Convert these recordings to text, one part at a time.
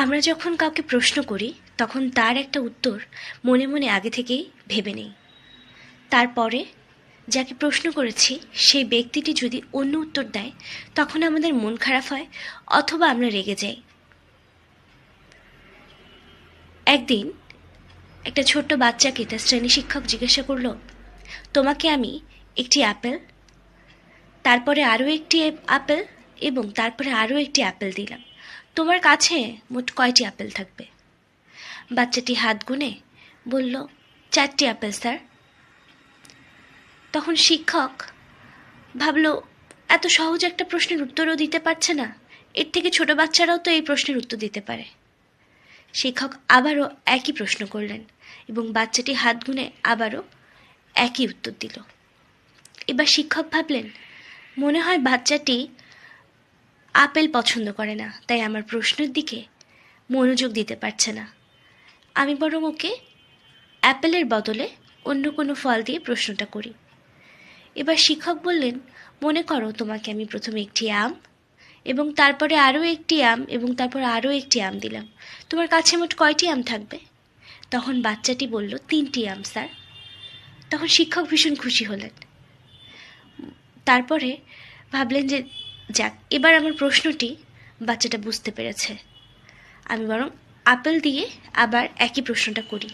আমরা যখন কাউকে প্রশ্ন করি, তখন তার একটা উত্তর মনে মনে আগে থেকেই ভেবে নেই। তারপরে যাকে প্রশ্ন করেছি, সেই ব্যক্তিটি যদি অন্য উত্তর দেয়, তখন আমাদের মন খারাপ হয় অথবা আমরা রেগে যাই। একদিন একটা ছোট্ট বাচ্চাকে তার শ্রেণি শিক্ষক জিজ্ঞাসা করল, তোমাকে আমি একটি আপেল? তারপরে আরও একটি আপেল এবং তারপরে আরও একটি আপেল দিলাম। তোমার কাছে মোট কয়টি আপেল থাকবে? বাচ্চাটি হাত গুনে বলল, চারটি আপেল, স্যার। তখন শিক্ষক ভাবল, এত সহজ একটা প্রশ্নের উত্তরও দিতে পারছে না। এর থেকে ছোট বাচ্চারাও তো এই প্রশ্নের উত্তর দিতে পারে। শিক্ষক আবারও একই প্রশ্ন করলেন এবং বাচ্চাটি হাত গুনে আবারও একই উত্তর দিল। এবার শিক্ষক ভাবলেন, মনে হয় বাচ্চাটি আপেল পছন্দ করে না, তাই আমার প্রশ্নের দিকে মনোযোগ দিতে পারছে না। আমি বরং ওকে অ্যাপেলের বদলে অন্য কোনো ফল দিয়ে প্রশ্নটা করি। এবার শিক্ষক বললেন, মনে করো তোমাকে আমি প্রথমে একটি আম এবং তারপরে আরও একটি আম এবং তারপর আরও একটি আম দিলাম। তোমার কাছে মোট কয়টি আম থাকবে? তখন বাচ্চাটি বলল, তিনটি আম, স্যার। তখন শিক্ষক ভীষণ খুশি হলেন। তারপরে ভাবলেন যে যাক, এবার আমার প্রশ্নটি বাচ্চাটা বুঝতে পেরেছে। আমি বরং আপেল দিয়ে আবার একই প্রশ্নটা করি।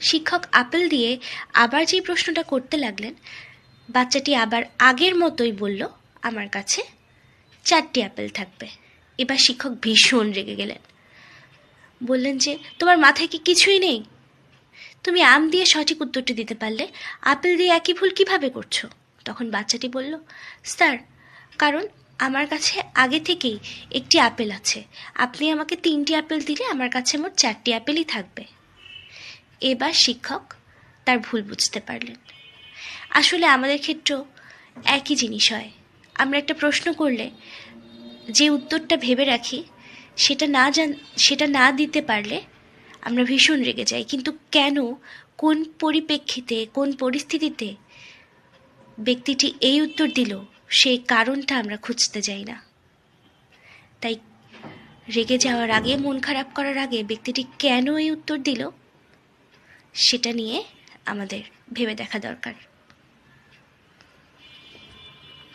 শিক্ষক আপেল দিয়ে আবার যেই প্রশ্নটা করতে লাগলেন, বাচ্চাটি আবার আগের মতোই বলল, আমার কাছে চারটি আপেল থাকবে। এবার শিক্ষক ভীষণ রেগে গেলেন। বললেন যে, তোমার মাথায় কি কিছুই নেই? তুমি আম দিয়ে সঠিক উত্তরটি দিতে পারলে আপেল দিয়ে একই ভুল কীভাবে করছ? তখন বাচ্চাটি বলল, স্যার কারণ আমার কাছে আগে থেকেই একটি আপেল আছে। আপনি আমাকে তিনটি আপেল দিলে আমার কাছে মোট চারটি আপেলই থাকবে। এবার শিক্ষক তার ভুল বুঝতে পারলেন। আসলে আমাদের ক্ষেত্রেও একই জিনিস হয়। আমরা একটা প্রশ্ন করলে যে উত্তরটা ভেবে রাখি, সেটা না জান, সেটা না দিতে পারলে আমরা ভীষণ রেগে যাই। কিন্তু কেন, কোন পরিপ্রেক্ষিতে, কোন পরিস্থিতিতে ব্যক্তিটি এই উত্তর দিল সেই কারণটা আমরা খুঁজতে যাই না। তাই রেগে যাওয়ার আগে, মন খারাপ করার আগে ব্যক্তিটি কেন এই উত্তর দিল, সেটা নিয়ে আমাদের ভেবে দেখা দরকার।